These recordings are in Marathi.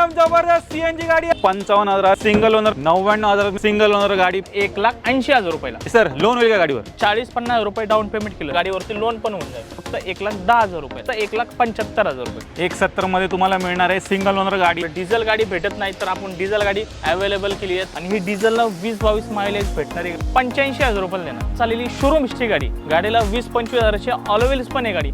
एकदम जबरदस्त सीएनजी गाडी आहे. पंचावन्न हजार सिंगल ओनर नव्याण्णव हजार सिंगल ओनर गाडी एक लाख ऐंशी हजार रुपयाला. सर लोन होईल का गाडीवर? चाळीस पन्नास हजार रुपये डाऊन पेमेंट केलं. गाडीवरती लोन पण होऊन जाईल. फक्त एक लाख दहा हजार रुपये. तर एक लाख पंच्याहत्तर हजार रुपये. एक सत्तरमध्ये तुम्हाला मिळणार आहे सिंगल ओनर गाडी. डिझेल गाडी भेटत नाही तर आपण डिझेल गाडी अवेलेबल केली आहे. आणि ही डिझेलला वीस बावीस मायलेज भेटणारी पंच्याऐंशी हजार रुपयाला देणार. चालेली शोरूम हिस्ट्री गाडी. गाडीला वीस पंचवीस हजाराची ऑलवेल्स पण आहे गाडी.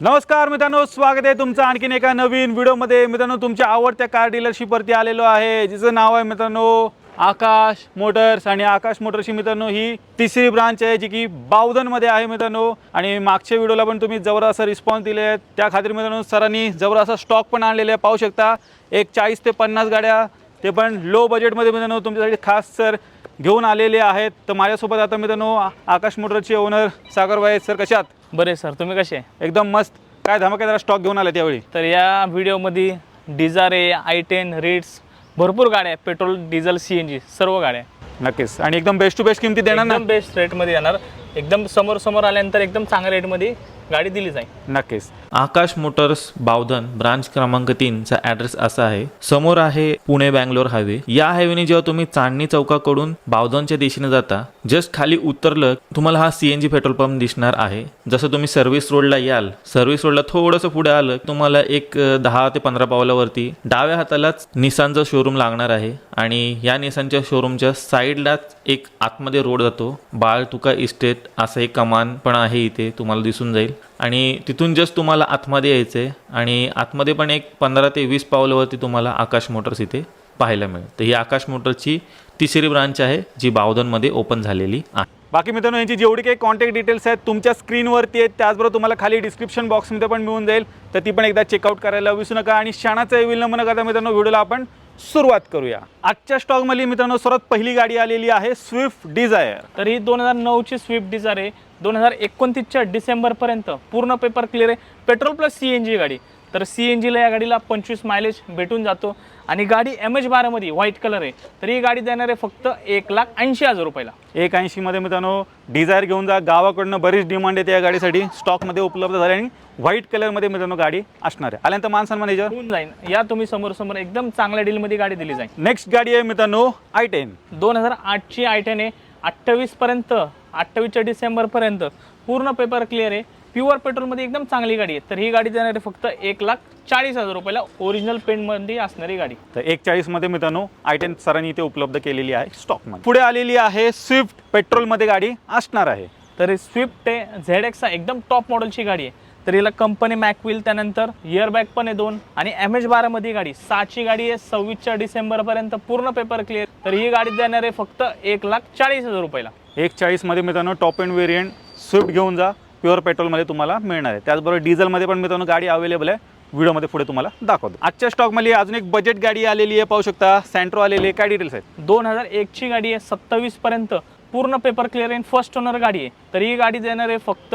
नमस्कार मित्रांनो स्वागत आहे तुमचं आणखीन एका नवीन व्हिडिओमध्ये. मित्रांनो तुमच्या आवडत्या कार डीलरशिपवरती आलेलो आहे जिचं नाव आहे मित्रांनो आकाश मोटर्स. आणि आकाश मोटर्सची मित्रांनो ही तिसरी ब्रांच आहे जी की बावधनमध्ये आहे मित्रांनो. आणि मागच्या व्हिडिओला पण तुम्ही जबरदस्त रिस्पॉन्स दिले आहेत. त्या खातीर मित्रांनो सरांनी जबरदस्त स्टॉक पण आणलेले आहे पाहू शकता एक चाळीस ते पन्नास गाड्या ते पण लो बजेटमध्ये मित्रांनो तुमच्यासाठी खास सर घेऊन आलेले आहेत. तर माझ्यासोबत आता मित्रांनो आ- आकाश मोटरचे ओनर सागरभाई आहेत. सर कशात बरे सर. तुम्ही कसे? एकदम मस्त. काय धमाकेदार स्टॉक घेऊन आले त्यावेळी? तर या व्हिडिओमध्ये डिझारे आय टेन रिट्स भरपूर गाड्या आहेत. Petrol diesel C N G सर्व गाड्या नक्कीच. आणि एकदम बेस्ट टू बेस्ट किमती देणार ना? एकदम बेस्ट रेटमध्ये येणार. एकदम समोर समोर आल्यानंतर एकदम चांगल्या रेटमध्ये गाडी दिली जाईल. नक्कीच. आकाश मोटर्स बावधन ब्रांच क्रमांक तीनचा ॲड्रेस असा आहे. समोर आहे पुणे बँगलोर हायवे या हायवेने जेव्हा तुम्ही चांदणी चौकाकडून बावधनच्या दिशेने जाता जस्ट खाली उतरलं तुम्हाला हा सीएनजी पेट्रोल पंप दिसणार आहे. जसं तुम्ही सर्व्हिस रोडला याल सर्व्हिस रोडला थोडंसं पुढे आलं तुम्हाला एक दहा ते पंधरा पावलावरती डाव्या हातालाच निसानचा शोरूम लागणार आहे आणि या निसानच्या शोरूमच्या साईडलाच एक आतमध्ये रोड जातो. बाळ तुका इस्टेट असं एक कमान पण आहे इथे तुम्हाला दिसून जाईल. आणि तिथून जस्ट तुम्हाला आतमध्ये यायचं आहे आणि आतमध्ये पण एक पंधरा ते वीस पावलावरती तुम्हाला आकाश मोटर्स इथे पाहायला मिळेल. तर ही आकाश मोटर्सची तिसरी ब्रांच आहे जी बावधनमध्ये ओपन झालेली आहे. बाकी मित्रांनो यांची जेवढी काही कॉन्टॅक्ट डिटेल्स आहेत तुमच्या स्क्रीनवरती आहेत त्याचबरोबर तुम्हाला खाली डिस्क्रिप्शन बॉक्समध्ये पण मिळून जाईल. तर ती पण एकदा चेकआउट करायला विसरू नका. आणि क्षणाचा विलंब न करता मित्रांनो व्हिडिओला आपण सुरुवात करूया. आजच्या स्टॉकमध्ये मित्रांनो सर्वात पहिली गाडी आलेली आहे स्विफ्ट डिझायर तर ही दोन हजार नऊची स्विफ्ट डिझायर आहे. दोन हजार एकोणतीसच्या डिसेंबरपर्यंत पूर्ण पेपर क्लिअर आहे. Petrol plus C N G गाडी. तर सी एन जीला या गाडीला पंचवीस मायलेज भेटून जातो. आणि गाडी एम एच बारामध्ये व्हाईट कलर आहे. तर ही गाडी देणार आहे फक्त एक लाख ऐंशी हजार रुपयाला. एक ऐंशीमध्ये मित्रांनो डिझायर घेऊन जा. गावाकडनं बरीच डिमांड येते या गाडीसाठी. स्टॉकमध्ये उपलब्ध झाली आणि व्हाईट कलरमध्ये मित्रांनो गाडी असणार आहे. आल्यानंतर मान सन्मान याच्यावर होऊन जाईल या तुम्ही समोर समोर एकदम चांगल्या डीलमध्ये गाडी दिली जाईल. नेक्स्ट गाडी आहे मित्रांनो आय टेन दोन हजार आठची आय टेन आहे. अठ्ठावीसपर्यंत अठ्ठावीसच्या डिसेंबरपर्यंत पूर्ण पेपर क्लिअर आहे. प्युअर पेट्रोलमध्ये एकदम चांगली गाडी आहे. तर ही गाडी देणार आहे फक्त एक लाख चाळीस हजार रुपयाला ओरिजिनल पेंटमध्ये असणारी गाडी. तर एक चाळीसमध्ये मित्रांनो आय टेन सरांनी इथे उपलब्ध केलेली आहे स्टॉकमध्ये पुढे आलेली आहे स्विफ्ट पेट्रोलमध्ये गाडी असणार आहे. तर ही स्विफ्ट आहे झेड एक्स एकदम टॉप मॉडेलची गाडी आहे. तर हिला कंपनी मॅकविल त्यानंतर इयर बॅग पण आहे दोन. आणि एम एच बारामध्ये गाडी सहाची गाडी आहे सव्वीसच्या डिसेंबरपर्यंत पूर्ण पेपर क्लिअर तर ही गाडी देणार आहे फक्त एक लाख चाळीस हजार रुपयाला. एक चाळीसमध्ये मित्रांनो टॉप एंड वेरियंट स्विफ्ट घेऊन जा प्युअर पेट्रोलमध्ये तुम्हाला मिळणार आहे. त्याचबरोबर डिझेलमध्ये पण मित्रांनो गाडी अवेलेबल आहे. व्हिडिओमध्ये पुढे तुम्हाला दाखवतो. आजच्या स्टॉकमध्ये अजून एक बजेट गाडी आलेली आहे पाहू शकता. सँट्रो आलेली आहे. काय डिटेल्स आहेत? दोन हजार एकची गाडी आहे सत्तावीस पर्यंत पूर्ण पेपर क्लिअर आहे फर्स्ट ओनर गाडी आहे. तर ही गाडी देणार आहे फक्त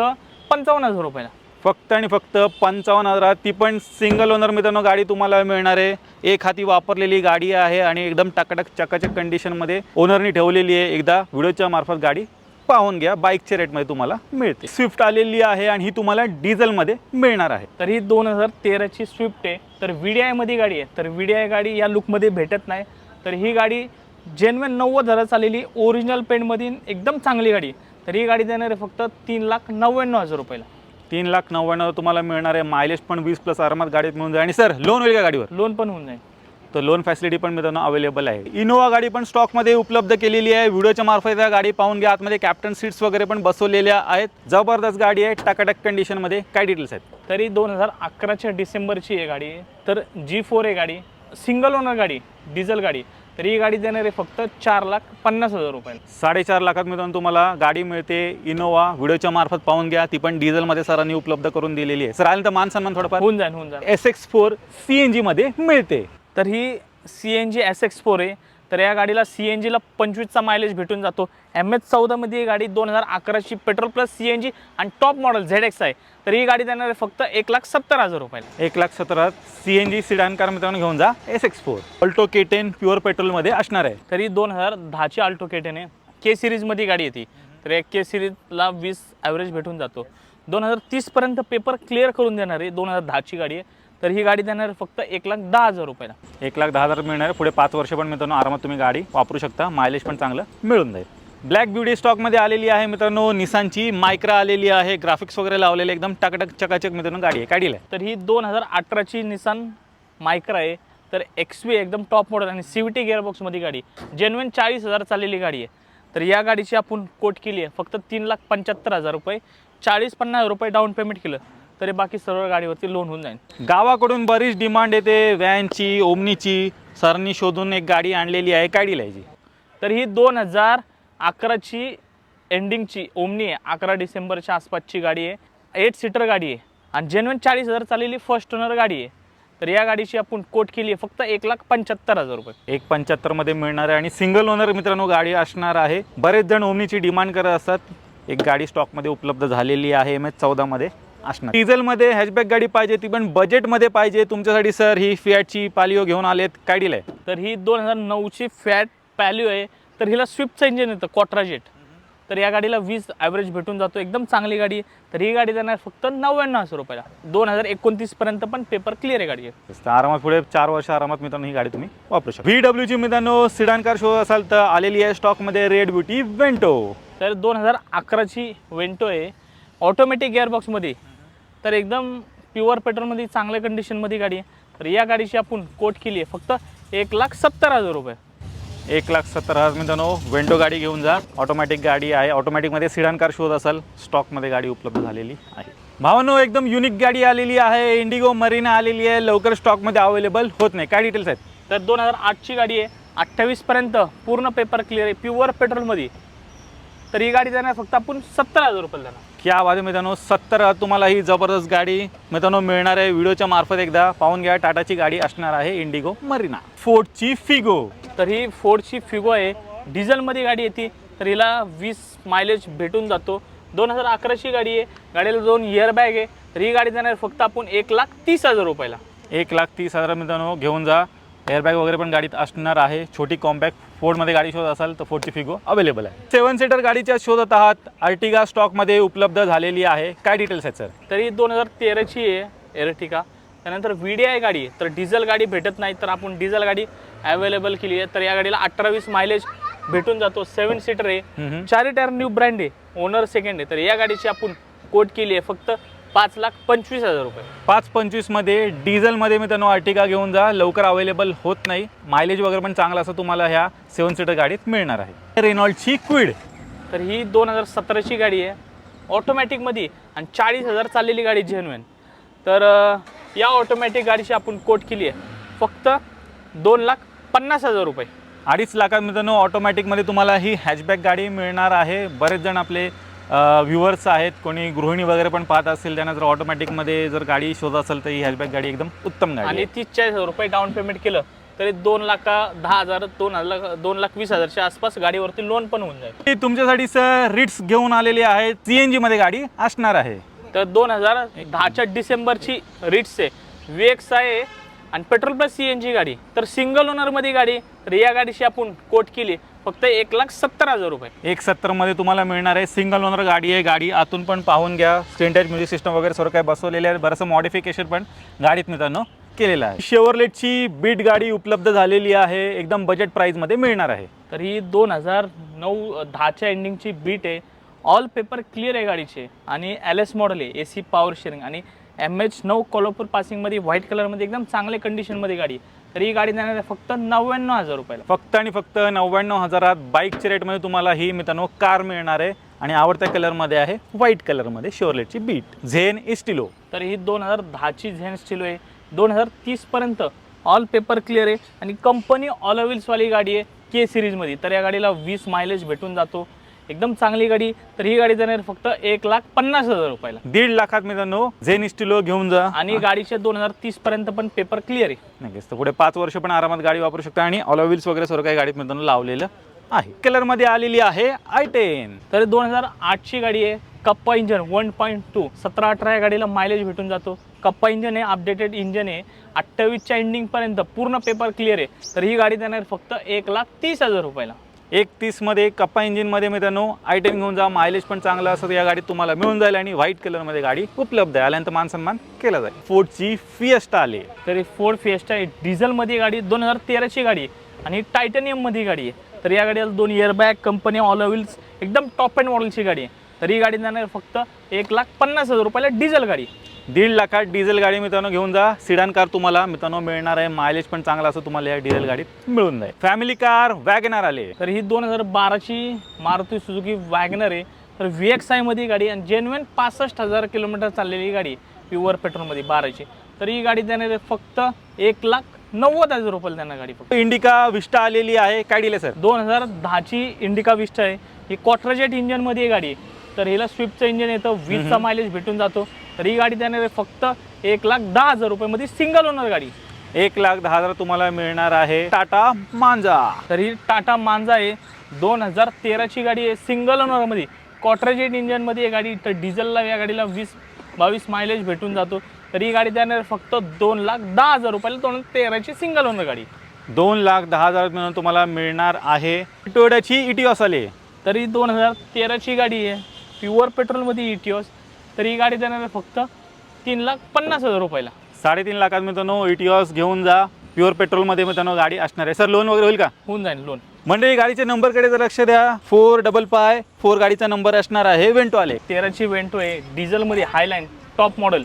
पंचावन्न हजार रुपयाला. फक्त आणि फक्त पंचावन्न हजारात ती पण सिंगल ओनर मित्रांनो गाडी तुम्हाला मिळणार आहे. एक हाती वापरलेली गाडी आहे आणि एकदम टकटक चकाचक कंडिशनमध्ये ओनरनी ठेवलेली आहे. एकदा व्हिडिओच्या मार्फत गाडी पाहून घ्या. बाईकच्या रेटमध्ये तुम्हाला मिळते. स्विफ्ट आलेली आहे आणि ही तुम्हाला डिझेलमध्ये मिळणार आहे. तर ही दोन हजार तेराची स्विफ्ट आहे. तर व्ही डी आयमध्ये गाडी आहे. तर व्ही डी आय गाडी या लुकमध्ये भेटत नाही. तर ही गाडी जेन्युन नव्वद हजारात आलेली ओरिजिनल पेंटमध्ये एकदम चांगली गाडी आहे. तर ही गाडी देणार आहे फक्त तीन लाख नव्याण्णव हजार रुपयाला. तीन लाख नव्याण्णव तुम्हाला मिळणार आहे. मायलेज पण वीस प्लस आरामात गाडीत मिळून जाईल. आणि सर लोन होईल का गाडीवर? लोन पण होऊन जाईल. तर लोन फॅसिलिटी पण मित्रांनो अवेलेबल आहे. इनोवा गाडी पण स्टॉकमध्ये उपलब्ध केलेली आहे. व्हिडिओच्या मार्फत या गाडी पाहून घ्या. आतमध्ये कॅप्टन सीट्स वगैरे पण बसवलेल्या आहेत. जबरदस्त गाडी आहे. टाकाटक कंडिशनमध्ये काय डिटेल्स आहेत? तरी दोन हजार अकराच्या डिसेंबरची आहे गाडी. तर जी फोर आहे गाडी. सिंगल ओनर गाडी. डिझेल गाडी. तर ही गाडी देणार आहे फक्त चार लाख पन्नास हजार रुपयाला साडेचार लाखात मित्रांनो तुम्हाला गाडी मिळते इनोवा. व्हिडिओच्या मार्फत पाहून घ्या. ती पण डिझेलमध्ये सरांनी उपलब्ध करून दिलेली आहे. सर आलं तर मान सन्मान थोडंफार. होऊन जाईल होऊन जाईल. S X four C N जीमध्ये मिळते. तर ही C N G S X four आहे. तर या गाडीला सी एन जीला पंचवीसचा मायलेज भेटून जातो. एम एच चौदामध्ये ही गाडी दोन हजार अकराची petrol plus C N G आणि टॉप मॉडेल झेड एक्स आहे. तर ही गाडी देणार आहे फक्त एक लाख सत्तर हजार रुपयाला. एक lakh सतरात C N G sedan car मित्रांनो घेऊन जा. S X four Alto K ten pure पेट्रोलमध्ये असणार आहे. तरी दोन हजार दहाची आल्टो केटेन आहे. के सिरीजमध्ये गाडी येते. तर या के सिरीजला वीस ॲव्हरेज भेटून जातो. दोन हजार तीसपर्यंत पेपर क्लिअर करून देणार आहे. दोन हजार दहाची गाडी आहे. तर ही गाडी देणार फक्त एक लाख दहा हजार रुपयाला. एक लाख दहा हजार मिळणार. पुढे पाच वर्ष पण मित्रांनो आरामात तुम्ही गाडी वापरू शकता. मायलेज पण चांगलं मिळून जाईल. ब्लॅक ब्युटी स्टॉकमध्ये आलेली आहे मित्रांनो निसानची मायक्रा आलेली आहे. ग्राफिक्स वगैरे लावलेले एकदम टकटक चकाचक मित्रांनो गाडी आहे. काढील आहे. तर ही दोन हजार अठराची निसान मायक्रा आहे. तर एक्स वी एकदम टॉप मॉडेल आणि सी व्ही टी गिअरबॉक्समध्ये गाडी जेन्युन चाळीस हजार चाललेली गाडी आहे. तर या गाडीची आपण कोट केली आहे. फक्त तीन लाख पंच्याहत्तर हजार रुपये. चाळीस पन्नास रुपये डाऊन पेमेंट केलं. तरी बाकी सर्व गाडीवरती लोन होऊन जाईल. गावाकडून बरीच डिमांड येते. व्हॅनची ओमनीची सरनी शोधून एक गाडी आणलेली आहे काढी लायची तर ही दोन हजार अकराची एंडिंगची ओमनी आहे. अकरा डिसेंबरच्या आसपासची गाडी आहे. एट सीटर गाडी आहे. आणि जेन्युन चाळीस हजार चाललेली फर्स्ट ओनर गाडी आहे. तर या गाडीची आपण कोट केली आहे. फक्त एक लाख पंच्याहत्तर हजार रुपये. एक पंच्याहत्तरमध्ये मिळणार आहे. आणि सिंगल ओनर मित्रांनो गाडी असणार आहे. बरेच जण ओमनीची डिमांड करत असतात. एक गाडी स्टॉकमध्ये उपलब्ध झालेली आहे. एम एच चौदामध्ये असणार. डिझेलमध्ये हॅचबॅक गाडी पाहिजे ती पण बजेटमध्ये पाहिजे. तुमच्यासाठी सर ही फिॲटची पालिओ घेऊन आलेत. काढील आहे? तर ही दोन हजार नऊची फॅट पॅल्यू आहे. तर हिला स्विफ्टचं इंजिन येतं क्वाट्राजेट तर या गाडीला वीस ॲव्हरेज भेटून जातो. एकदम चांगली गाडी. आहे तर ही गाडी देणार फक्त नव्याण्णव हजार रुपयाला. दोन हजार एकोणतीसपर्यंत पण पेपर क्लिअर आहे गाडी तर आरामात पुढे चार वर्ष आरामात मित्रांनो ही गाडी तुम्ही वापरू शकता. व्ही डब्ल्यूची मित्रांनो सिडान कार शो असाल तर आलेली आहे स्टॉकमध्ये रेड ब्युटी वेंटो तर दोन हजार अकराची वेंटो आहे. ऑटोमॅटिक गिअरबॉक्समध्ये तर एकदम प्युअर पेट्रोलमध्ये चांगल्या कंडिशनमध्ये गाडी आहे. तर या गाडीची आपण कोट केली आहे. फक्त एक लाख सत्तर हजार रुपये. एक लाख सत्तर हजार मित्रांनो वेंटो गाडी घेऊन जा. ऑटोमॅटिक गाडी आहे. ऑटोमॅटिकमध्ये सिडान कार शोध असाल स्टॉकमध्ये गाडी उपलब्ध झालेली आहे. भावानो एकदम युनिक गाडी आलेली आहे. इंडिगो मरीना आलेली आहे. लवकर स्टॉकमध्ये अवेलेबल होत नाही. काय डिटेल्स आहेत? तर दोन हजार आठची गाडी आहे. अठ्ठावीसपर्यंत पूर्ण पेपर क्लिअर आहे. प्युअर पेट्रोलमध्ये तर ही गाडी देणार फक्त आपण सत्तर हजार रुपये देणार. या बाजू मित्रांनो सत्तर तुम्हाला ही जबरदस्त गाडी मित्रांनो मिळणार आहे. व्हिडिओच्या मार्फत एकदा पाहून घ्या टाटाची गाडी असणार आहे इंडिगो मरीना फोर्टची फिगो तर ही फोर्डची फिगो आहे. डिझेलमध्ये गाडी येते तर हिला वीस मायलेज भेटून जातो. दोन हजार अकराची गाडी आहे. गाडीला दोन इयर बॅग आहे. तर ही गाडी जाणार फक्त आपण एक लाख तीस हजार रुपयाला. एक लाख तीस हजार मित्रांनो घेऊन जा. एअरबॅग वगैरे पण गाडीत असणार आहे. छोटी कॉम्पॅक्ट फोर्डमध्ये गाडी शोधत असाल तर फोर्डची फिगो अवेलेबल आहे. सेवन सीटर गाडीच्या शोधत आहात. अर्टिगा स्टॉकमध्ये उपलब्ध झालेली आहे. काय डिटेल्स आहेत सर तरी दोन हजार तेराची आहे एरटिका त्यानंतर व्ही डी आय गाडी आहे. तर डिझेल गाडी भेटत नाही तर आपण डिझेल गाडी अवेलेबल केली आहे. तर या गाडीला अठरा वीस मायलेज भेटून जातो. सेवन सीटर आहे. चारी टायर न्यू ब्रँड आहे. ओनर सेकंड आहे. तर या गाडीची आपण कोट केली आहे. फक्त पाच लाख पंचवीस हजार रुपये. पाच पंचवीसमध्ये डिझेलमध्ये मित्रांनो अर्टिगा घेऊन जा लवकर अवेलेबल होत नाही. मायलेज वगैरे पण चांगला असं तुम्हाला ह्या सेवन सीटर गाडीत मिळणार आहे. रेनॉल्डची क्विड तर ही दोन हजार सतराची गाडी आहे. ऑटोमॅटिकमध्ये आणि चाळीस हजार चाललेली गाडी जेन्युन तर या ऑटोमॅटिक गाडीची आपण कोट केली आहे. फक्त दोन लाख पन्नास हजार रुपये. अडीच लाखात मित्रांनो ऑटोमॅटिकमध्ये तुम्हाला ही हॅचबॅक गाडी मिळणार आहे. बरेच जण आपले व्ह्युअर्स आहेत कोणी गृहिणी वगैरे पण पाहत असतील त्यांना जर ऑटोमॅटिकमध्ये जर गाडी शोधत असेल तर ही हॅचबॅक गाडी एकदम उत्तम गाडी आणि आहे. तीस चाळीस हजार रुपये डाऊन पेमेंट केलं तरी दोन लाखा दहा हजार दोन हजार दोन लाख वीस हजारच्या आसपास गाडीवरती लोन पण होऊन जाईल. ती तुमच्यासाठी सर रिट्स घेऊन आलेली आहे सी एन जीमध्ये गाडी असणार आहे. तर दोन हजार दहाच्या डिसेंबरची रिट्स आहे. वी एक्स आहे आणि petrol plus C N G गाडी. तर सिंगल ओनरमध्ये गाडी तर या गाडीची आपण कोट केली. फक्त एक लाख सत्तर हजार रुपये. एक सत्तरमध्ये तुम्हाला मिळणार आहे. सिंगल ओनर गाडी आहे. गाडी आतून पण पाहून घ्या. स्टेंटेज म्युझिक सिस्टम वगैरे सर्व काय बसवलेले आहे बरंचसं मॉडिफिकेशन पण गाडीत मित्रांनो केलेलं आहे. शेवरलेटची बीट गाडी उपलब्ध झालेली आहे. एकदम बजेट प्राईजमध्ये मिळणार आहे. तर ही दोन हजार नऊ दहाच्या एंडिंगची बीट आहे. ऑल पेपर क्लिअर आहे गाडीचे. आणि एल एस मॉडेल आहे. ए सी पॉवर शेअरिंग आणि एम एच नऊ कोल्हापूर पासिंगमध्ये व्हाईट कलरमध्ये एकदम चांगल्या कंडिशनमध्ये गाडी आहे. तर ही गाडी देणार आहे फक्त नव्याण्णव हजार रुपयाला. फक्त आणि फक्त नव्याण्णव हजारात बाईकच्या रेटमध्ये तुम्हाला ही मित्रांनो कार मिळणार आहे. आणि आवडत्या कलरमध्ये आहे व्हाईट कलरमध्ये शेवरलेटची बीट झेन इस्टिलो तर ही दोन हजार दहाची झेन स्टीलो आहे. दोन हजार तीसपर्यंत ऑल पेपर क्लिअर आहे. आणि कंपनी ऑल व्हील्सवाली गाडी आहे के सिरीजमध्ये तर या गाडीला वीस मायलेज भेटून जातो. एकदम चांगली गाडी तर ही गाडी देणार फक्त एक लाख पन्नास हजार रुपयाला. दीड लाखात मित्रांनो झेन इस्टिलो घेऊन जा. आणि गाडीचे दोन हजार तीसपर्यंत पण पेपर क्लिअर आहे. नक्कीच तर पुढे पाच वर्ष पण आरामात गाडी वापरू शकता आणि ऑल व्हील्स वगैरे सर्व काही गाडीत मित्रांनो लावलेलं आहे. कलरमध्ये आलेली आहे आय टेन तर दोन हजार आठची गाडी आहे Kappa engine one point two सतरा अठरा या गाडीला मायलेज भेटून जातो. कप्पा इंजन आहे अपडेटेड इंजन आहे. अठ्ठावीसच्या एंडिंगपर्यंत पूर्ण पेपर क्लिअर आहे. तर ही गाडी देणार फक्त एक लाख तीस हजार रुपयाला. एक तीसमध्ये कप्पा इंजिनमध्ये मित्रांनो आयटम घेऊन जा मायलेज पण चांगलं असं या गाडीत तुम्हाला मिळून जाईल आणि व्हाईट कलरमध्ये गाडी उपलब्ध आहे. आल्यानंतर मान सन्मान केला जाईल. फोर्डची फिएस्टा आली. तर ही फोर्ड फिएस्टा आहे. डिझेलमध्ये गाडी दोन हजार तेराची गाडी आहे. आणि टायटॅनियममध्ये गाडी आहे. तर या गाडीला दोन इयरबॅग कंपनी ऑल व्हील्स एकदम टॉप अँड मॉडेलची गाडी आहे. तर ही गाडी जाणार फक्त एक लाख पन्नास हजार रुपयाला डिझेल गाडी. दीड लाखात डिझेल गाडी मित्रांनो घेऊन जा. सिडान कार तुम्हाला मित्रांनो मिळणार आहे. मायलेज पण चांगला असं तुम्हाला या डिझेल गाडीत मिळून जाईल. फॅमिली कार वॅगनार आले. तर ही दोन हजार बाराची मारुती सुझुकी वॅगनर आहे. तर व्ही एक्स आयमध्ये गाडी आणि जेन्युन पासष्ट हजार किलोमीटर चाललेली गाडी प्युअर पेट्रोलमध्ये बाराची. तर ही गाडी देणार आहे फक्त एक लाख नव्वद हजार रुपयाला देणार गाडी फक्त. इंडिका विस्टा आलेली आहे. काय दिले सर दोन हजार दहाची इंडिका विस्टा आहे. ही क्वार्टरजेट इंजनमध्ये गाडी आहे तर हिला स्विफ्टचं इंजन येतं वीसचा मायलेज भेटून जातो. तर ही गाडी देणार आहे फक्त एक लाख दहा हजार रुपयामध्ये सिंगल ओनर गाडी. एक लाख दहा हजार तुम्हाला मिळणार आहे टाटा मांजा. तर ही टाटा मांजा आहे. दोन हजार तेराची गाडी आहे सिंगल ओनरमध्ये क्वार्टरजेट इंजनमध्ये गाडी तर डिझेलला या गाडीला वीस बावीस मायलेज भेटून जातो. तर ही गाडी देणार आहे फक्त दोन लाख दहा हजार रुपयाला दोन हजार तेराची सिंगल ओनर गाडी. दोन लाख दहा हजार मिळून तुम्हाला मिळणार आहे. टोयोटाची इटिओस आली तर ही दोन हजार तेराची गाडी आहे. प्युअर पेट्रोलमध्ये इटिओस तर ही गाडी देणार आहे फक्त तीन लाख पन्नास हजार रुपयाला. साडेतीन लाखात मित्रांनो इटिओस घेऊन जा. प्युअर पेट्रोलमध्ये मित्रांनो गाडी असणार आहे. सर लोन वगैरे होईल का? होऊन जाईल लोन म्हणजे गाडीच्या नंबरकडे जर लक्ष द्या. फोर डबल पाय फोर गाडीचा नंबर असणार आहे. वेंटो आले तेराची वेंटो आहे डिझेलमध्ये हायलाईन टॉप मॉडेल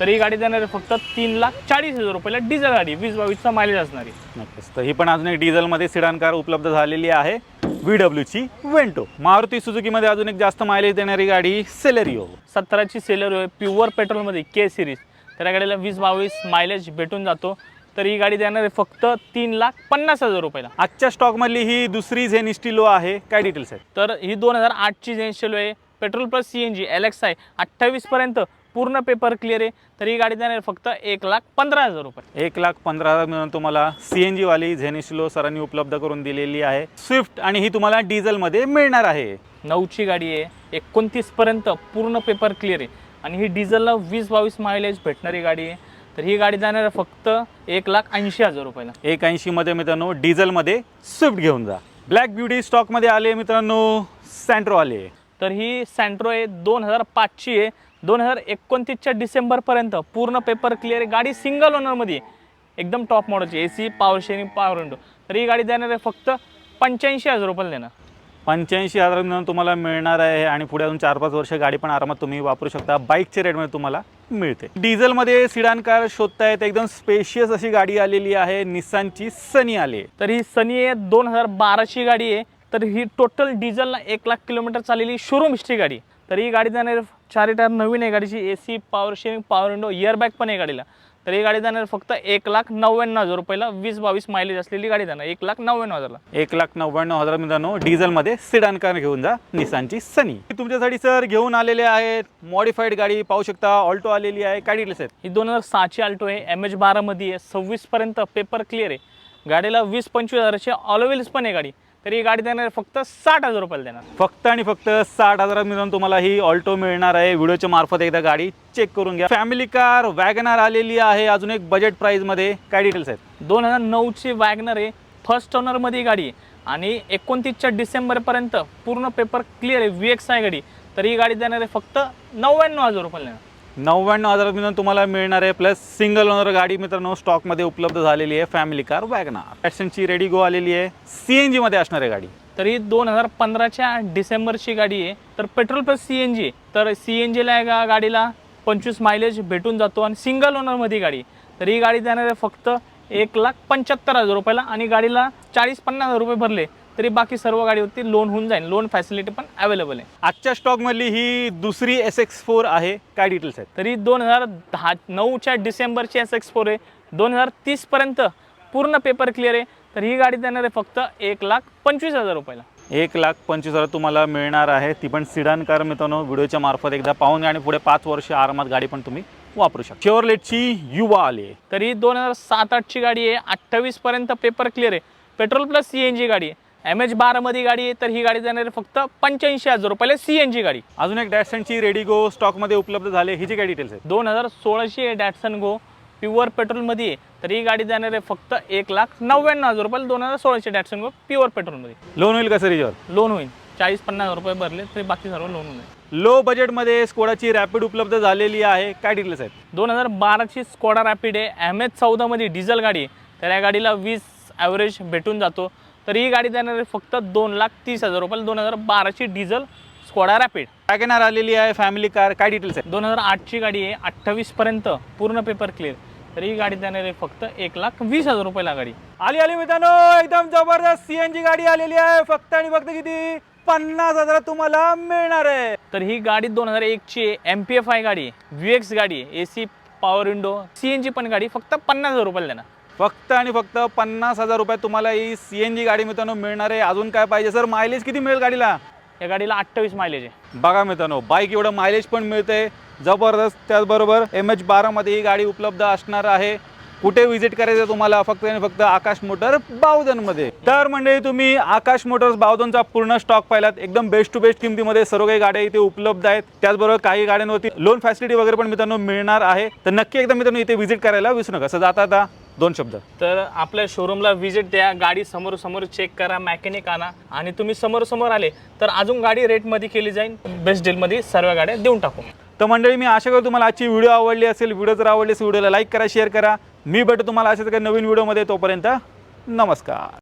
तर ही गाडी देणार आहे फक्त तीन लाख चाळीस हजार रुपयाला डिझेल गाडी वीस बावीसचा मायलेज असणार आहे. नक्कीच. तर ही पण अजून एक डिझेलमध्ये सिडान कार उपलब्ध झालेली आहे. व्ही डब्ल्यूची वेंटो मारुती सुझुकीमध्ये अजून एक जास्त मायलेज देणारी गाडी सेलेरिओ सतराची सेलर आहे प्युअर पेट्रोलमध्ये के सिरीज तर या गाडीला वीस बावीस मायलेज भेटून जातो. तर ही गाडी देणार आहे फक्त तीन लाख पन्नास हजार रुपयाला. आजच्या स्टॉकमधली ही दुसरी झेनिस्टिलो आहे. काय डिटेल्स आहेत? तर ही दोन हजार आठची जेन्शेलो आहे. Petrol plus C N G L X I अठ्ठावीसपर्यंत पूर्ण पेपर क्लिअर आहे तर ही गाडी आहे फक्त एक लाख पंधरा हजार रुपये. एक लाख पंधरा हजार मिळून तुम्हाला सी एन जीवाली झेनिस्टिलो सरांनी उपलब्ध करून दिलेली आहे. स्विफ्ट आणि ही तुम्हाला डिझेलमध्ये मिळणार आहे. नऊची गाडी आहे एकोणतीसपर्यंत पूर्ण पेपर क्लिअर आहे. आणि ही डिझेलला वीस बावीस मायलेज भेटणारी गाडी आहे. तर ही गाडी जाणार फक्त एक लाख ऐंशी हजार रुपयाला. एक ऐंशीमध्ये मित्रांनो डिझेलमध्ये स्विफ्ट घेऊन जा. ब्लॅक ब्युटी स्टॉकमध्ये आले मित्रांनो सँट्रो आले तर ही सँट्रो आहे दोन हजार पाचची आहे. दोन हजार एकोणतीसच्या डिसेंबरपर्यंत पूर्ण पेपर क्लिअर आहे. गाडी सिंगल ओनरमध्ये. एकदम top मॉडलची A C power sharing power window तर ही गाडी देणार आहे फक्त पंच्याऐंशी हजार रुपयाला देणार. पंच्याऐंशी हजार तुम्हाला मिळणार आहे आणि पुढे अजून चार पाच वर्ष गाडी पण आरामात तुम्ही वापरू शकता. बाईकच्या रेटमध्ये तुम्हाला मिळते. डिझेलमध्ये सिडान कार शोधतायत. एकदम स्पेशियस अशी गाडी आलेली आहे. निस्सानची सनी आली आहे. तर ही सनी आहे. दोन हजार बाराची गाडी आहे. तर ही टोटल डिझेलला एक लाख किलोमीटर चाललेली शोरूम हिस्ट्री गाडी. तर ही गाडी जाणार चार टायर नवीन आहे गाडीची A C power sharing power window airbag पण आहे गाडीला. तर ही गाडी जाणार फक्त एक लाख नव्याण्णव हजार रुपयाला वीस बावीस मायलेज असलेली गाडी जाणार. एक लाख नव्याण्णव हजारला. एक लाख नव्याण्णव हजार मित्रांनो डिझेलमध्ये सिडान कार घेऊन जा निसानची सनी तुमच्यासाठी सर घेऊन आलेले आहेत मॉडिफाईड गाडी पाहू शकता ऑल्टो आलेली आहे. काय डिटेल्स आहेत ही दोन हजार सहाची आल्टो आहे एम एच बारामध्ये आहे सव्वीसपर्यंत पेपर क्लिअर आहे. गाडीला वीस पंचवीस हजाराची ऑलवेल्स पण आहे गाडी. तर ही गाडी देणार फक्त साठ हजार रुपयाला देणार. फक्त आणि फक्त साठ हजारात मिळून तुम्हाला ही ऑल्टो मिळणार आहे. व्हिडिओच्या मार्फत एकदा गाडी चेक करून घ्या. फॅमिली कार वॅगनार आलेली आहे. अजून एक बजेट प्राईजमध्ये काय डिटेल्स आहेत? दोन हजार नऊची वॅगनर आहे. फर्स्ट ओनरमध्ये गाडी आहे. आणि एकोणतीसच्या डिसेंबरपर्यंत पूर्ण पेपर क्लिअर आहे. व्ही एक्स आय गाडी. तर ही गाडी देणार आहे फक्त नव्याण्णव हजार रुपयाला देणार. नव्याण्णव हजार मिळून तुम्हाला मिळणार आहे. प्लस सिंगल ओनर गाडी मित्रांनो स्टॉकमध्ये उपलब्ध झालेली आहे. फॅमिली कार वॅगनार पॅशनची रेडी गो आलेली आहे. सी एन जीमध्ये असणार आहे गाडी. तर ही दोन हजार पंधराच्या डिसेंबरची गाडी आहे. तर petrol plus C N G तर सी एन जीला एका गाडीला पंचवीस मायलेज भेटून जातो आणि सिंगल ओनरमध्ये गाडी. तर ही गाडी देणार आहे फक्त एक लाख पंच्याहत्तर हजार रुपयाला आणि गाडीला चाळीस पन्नास हजार रुपये भरले. तरी बाकी सर्व गाडीवरती लोन होऊन जाईल. लोन फॅसिलिटी पण अवेलेबल आहे. आजच्या स्टॉकमधली ही दुसरी एस एक्स फोर आहे. काय डिटेल्स आहेत? तरी दोन हजार दहा नऊच्या डिसेंबरची एस एक्स फोर आहे. दोन हजार तीसपर्यंत पूर्ण पेपर क्लिअर आहे. तर ही गाडी देणार आहे फक्त एक लाख पंचवीस हजार रुपयाला. एक लाख पंचवीस हजार तुम्हाला मिळणार आहे. ती पण सिडान कार मित्रांनो व्हिडिओच्या मार्फत एकदा पाहून घ्या आणि पुढे पाच वर्ष आरामात गाडी पण तुम्ही वापरू शकता. शेवरलेटची युवा आली आहे. तरी दोन हजार सात आठची गाडी आहे. अठ्ठावीसपर्यंत पेपर क्लिअर आहे. Petrol plus C N G गाडी आहे. एम एच बारामध्ये गाडी आहे तर ही गाडी आहे फक्त पंच्याऐंशी हजार रुपयाला सी एन जी गाडी. अजून एक डॅशनची रेडी गो स्टॉकमध्ये उपलब्ध झाले हिची काय डिटेल्स आहेत? दोन हजार सोळाची आहे डॅटसन गो प्युअर पेट्रोलमध्ये आहे. तर ही गाडी जाणार आहे फक्त एक लाख नव्याण्णव हजार रुपयाला दोन हजार सोळाशे डॅटसन गो प्युअर पेट्रोलमध्ये लोन होईल का सर याच्यावर? लोन होईल. चाळीस पन्नास हजार रुपये भरले तरी बाकी सर्व लोन होईल लो बजेटमध्ये स्कोडाची रॅपिड उपलब्ध झालेली आहे. काय डिटेल्स आहेत? दोन हजार बाराची स्कोडा रॅपिड आहे. एम एच चौदामध्ये डिझेल गाडी आहे. तर या गाडीला वीस ॲव्हरेज भेटून जातो. तर ही गाडी देणार आहे फक्त दोन लाख तीस हजार रुपयाला. दोन हजार बाराची डिझेल स्कोडा रॅपिड वॅगनार आलेली आहे फॅमिली कार काय डिटेल्स आहेत दोन हजार आठची गाडी आहे अठ्ठावीसपर्यंत पूर्ण पेपर क्लिअर तर ही गाडी देणार आहे फक्त एक लाख वीस हजार रुपयाला गाडी. आली आली मित्रांनो एकदम जबरदस्त सीएनजी गाडी आलेली आहे. फक्त आणि फक्त किती? पन्नास हजार तुम्हाला मिळणार आहे. तर ही गाडी दोन हजार एकची आहे एम पी एफ आय गाडी आहे व्ही एक्स गाडी आहे A C power window C N G पण गाडी फक्त पन्नास हजार रुपयाला देणार. फक्त आणि फक्त पन्नास हजार रुपयात तुम्हाला ही सीएनजी गाडी मित्रांनो मिळणार आहे. अजून काय पाहिजे? सर मायलेज किती मिळेल गाडीला? या गाडीला अठ्ठावीस मायलेज आहे. बघा मित्रांनो बाईक एवढं मायलेज पण मिळते जबरदस्त त्याचबरोबर एम एच बारामध्ये ही गाडी उपलब्ध असणार आहे. कुठे व्हिजिट करायचं तुम्हाला? फक्त आणि फक्त आकाश मोटर बावधनमध्ये तर म्हणजे तुम्ही आकाश मोटर्स बावधनचा पूर्ण स्टॉक पाहिलात. एकदम बेस्ट टू बेस्ट किमतीमध्ये सर्व काही गाड्या इथे उपलब्ध आहेत. त्याचबरोबर काही गाड्यांवरती लोन फॅसिलिटी वगैरे पण मित्रांनो मिळणार आहे. तर नक्की एकदा मित्रांनो इथे व्हिजिट करायला विसरू नका. असं जाता आता दोन शब्द. तर आपल्या शोरूमला व्हिजिट द्या गाडी समोर समोर चेक करा मॅकॅनिक आणा. आणि तुम्ही समोर समोर आले तर अजून गाडी रेटमध्ये केली जाईल. बेस्ट डीलमध्ये सर्व गाड्या देऊन टाकू. तर मंडळी मी आशा करतो तुम्हाला आजची व्हिडिओ आवडली असेल. व्हिडिओ जर आवडली असेल व्हिडिओला लाईक करा शेअर करा. मी भेटतो तुम्हाला अशाच काही नवीन व्हिडिओमध्ये तोपर्यंत नमस्कार.